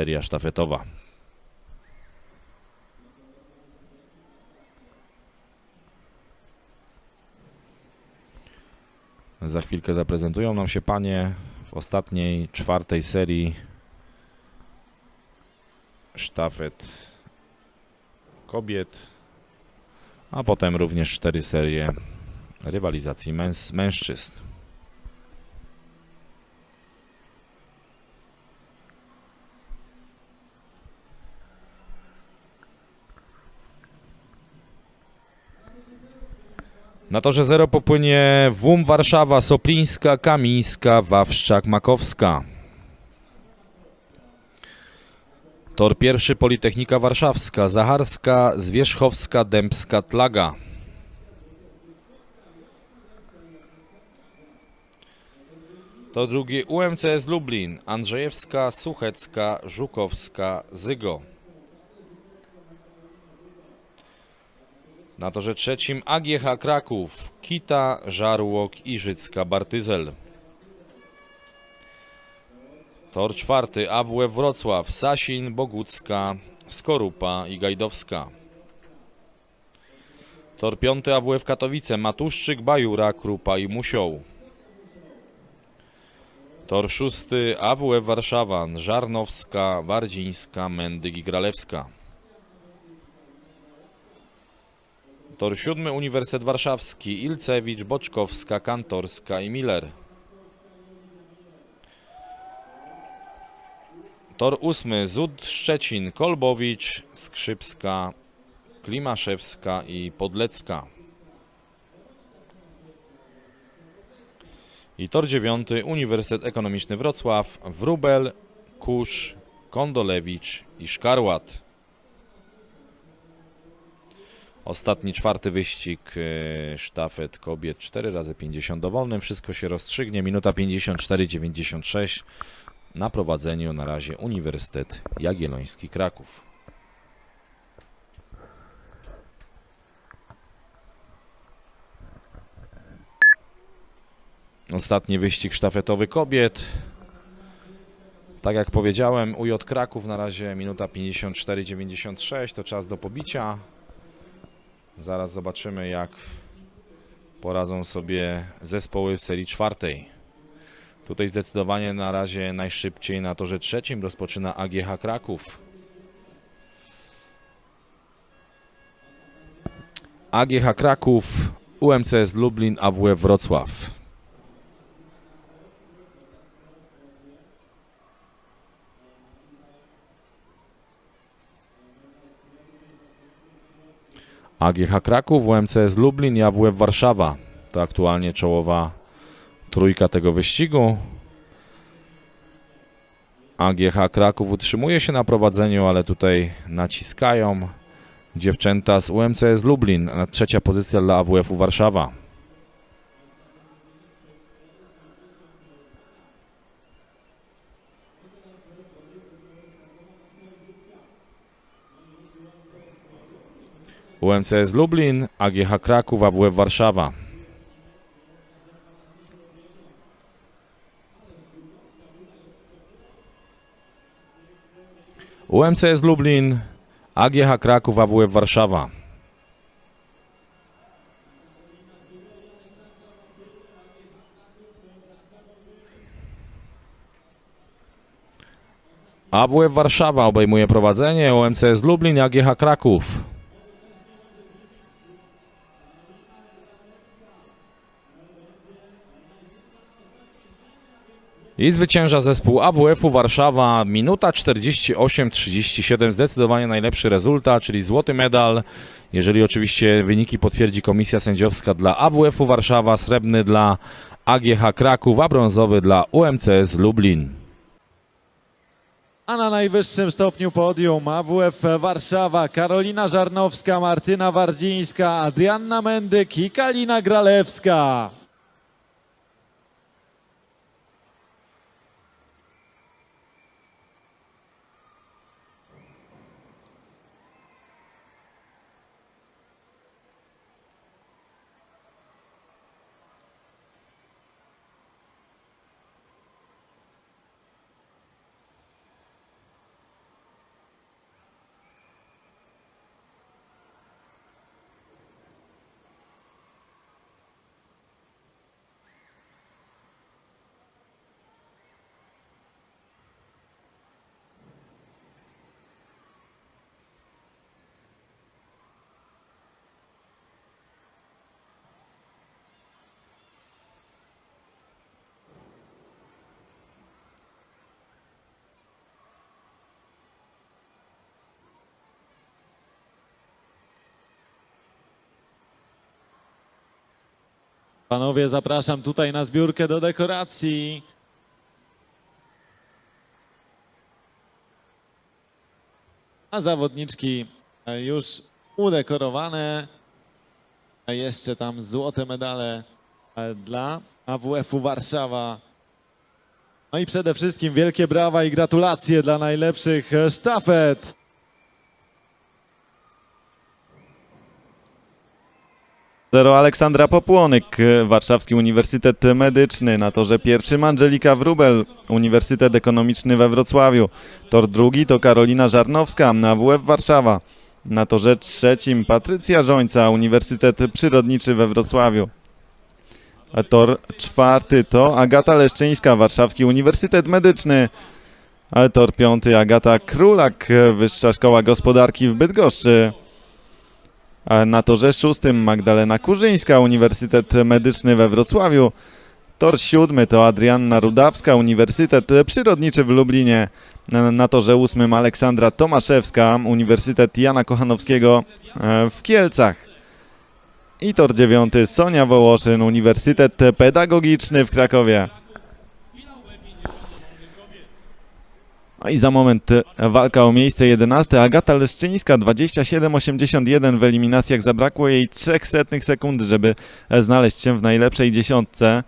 Seria sztafetowa. Za chwilkę zaprezentują nam się panie w ostatniej, czwartej serii sztafet kobiet, a potem również cztery serie rywalizacji męs- mężczyzn. Na torze zero popłynie WUM Warszawa, Soplińska, Kamińska, Wawszczak, Makowska. Tor pierwszy Politechnika Warszawska, Zacharska, Zwierzchowska, Dębska, Tlaga. To drugi UMCS Lublin, Andrzejewska, Suchecka, Żukowska, Zygo. Na torze trzecim AGH Kraków, Kita, Żarłok, Iżycka, Bartyzel. Tor czwarty AWF Wrocław, Sasin, Bogucka, Skorupa i Gajdowska. Tor piąty AWF Katowice, Matuszczyk, Bajura, Krupa i Musioł. Tor szósty AWF Warszawa, Żarnowska, Wardzińska, Mendyk i Gralewska. Tor siódmy Uniwersytet Warszawski, Ilcewicz, Boczkowska, Kantorska i Miller. Tor ósmy Zud Szczecin, Kolbowicz, Skrzypska, Klimaszewska i Podlecka. I tor dziewiąty Uniwersytet Ekonomiczny Wrocław, Wróbel, Kusz, Kondolewicz i Szkarłat. Ostatni, czwarty wyścig e, sztafet kobiet 4 razy 50 dowolnym. Wszystko się rozstrzygnie. Minuta 54,96 na prowadzeniu na razie Uniwersytet Jagielloński Kraków. Ostatni wyścig sztafetowy kobiet. Tak jak powiedziałem, UJ Kraków na razie minuta 54,96 to czas do pobicia. Zaraz zobaczymy, jak poradzą sobie zespoły w serii czwartej. Tutaj zdecydowanie na razie najszybciej na torze trzecim rozpoczyna AGH Kraków. AGH Kraków, UMCS Lublin, AWF Wrocław. AGH Kraków, UMCS Lublin i AWF Warszawa. To aktualnie czołowa trójka tego wyścigu. AGH Kraków utrzymuje się na prowadzeniu, ale tutaj naciskają dziewczęta z UMCS Lublin. Trzecia pozycja dla AWF-u Warszawa. UMCS Lublin, AGH Kraków, AWF Warszawa. UMCS Lublin, AGH Kraków, AWF Warszawa. AWF Warszawa obejmuje prowadzenie, UMCS Lublin, AGH Kraków. I zwycięża zespół AWF-u Warszawa, minuta 48-37, zdecydowanie najlepszy rezultat, czyli złoty medal. Jeżeli oczywiście wyniki potwierdzi komisja sędziowska dla AWF-u Warszawa, srebrny dla AGH Kraków, a brązowy dla UMCS Lublin. A na najwyższym stopniu podium AWF Warszawa, Karolina Żarnowska, Martyna Wardzińska, Adrianna Mendyk i Kalina Gralewska. Panowie, zapraszam tutaj na zbiórkę do dekoracji. A zawodniczki e, już udekorowane. A jeszcze tam złote medale e, dla AWF-u Warszawa. No i przede wszystkim wielkie brawa i gratulacje dla najlepszych e, sztafet. Zero Aleksandra Popłonek, e, Warszawski Uniwersytet Medyczny, na torze pierwszym Angelika Wrubel, Uniwersytet Ekonomiczny we Wrocławiu. Tor drugi to Karolina Żarnowska, na WF Warszawa. Na torze trzecim Patrycja Żońca, Uniwersytet Przyrodniczy we Wrocławiu. Tor czwarty to Agata Leszczyńska, Warszawski Uniwersytet Medyczny. A tor piąty Agata Królak, Wyższa Szkoła Gospodarki w Bydgoszczy. Na torze szóstym Magdalena Kurzyńska, Uniwersytet Medyczny we Wrocławiu. Tor siódmy to Adrianna Rudawska, Uniwersytet Przyrodniczy w Lublinie. Na, na torze ósmym Aleksandra Tomaszewska, Uniwersytet Jana Kochanowskiego e, w Kielcach. I tor dziewiąty Sonia Wołoszyn, Uniwersytet Pedagogiczny w Krakowie. No i za moment e, walka o miejsce 11. Agata Leszczyńska 27,81 w eliminacjach. Zabrakło jej 300 sekund, żeby e, znaleźć się w najlepszej dziesiątce.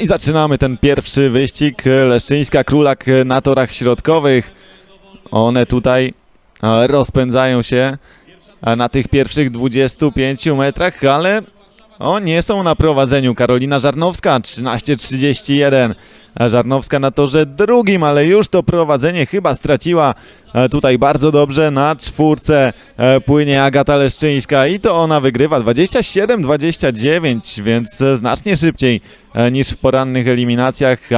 I zaczynamy ten pierwszy wyścig. Leszczyńska Królak na torach środkowych. One tutaj e, rozpędzają się e, na tych pierwszych 25 metrach, ale o, nie są na prowadzeniu. Karolina Żarnowska 13.31. A Żarnowska na torze drugim, ale już to prowadzenie chyba straciła. E, Tutaj bardzo dobrze na czwórce e, płynie Agata Leszczyńska i to ona wygrywa 27-29, więc e, znacznie szybciej niż w porannych eliminacjach.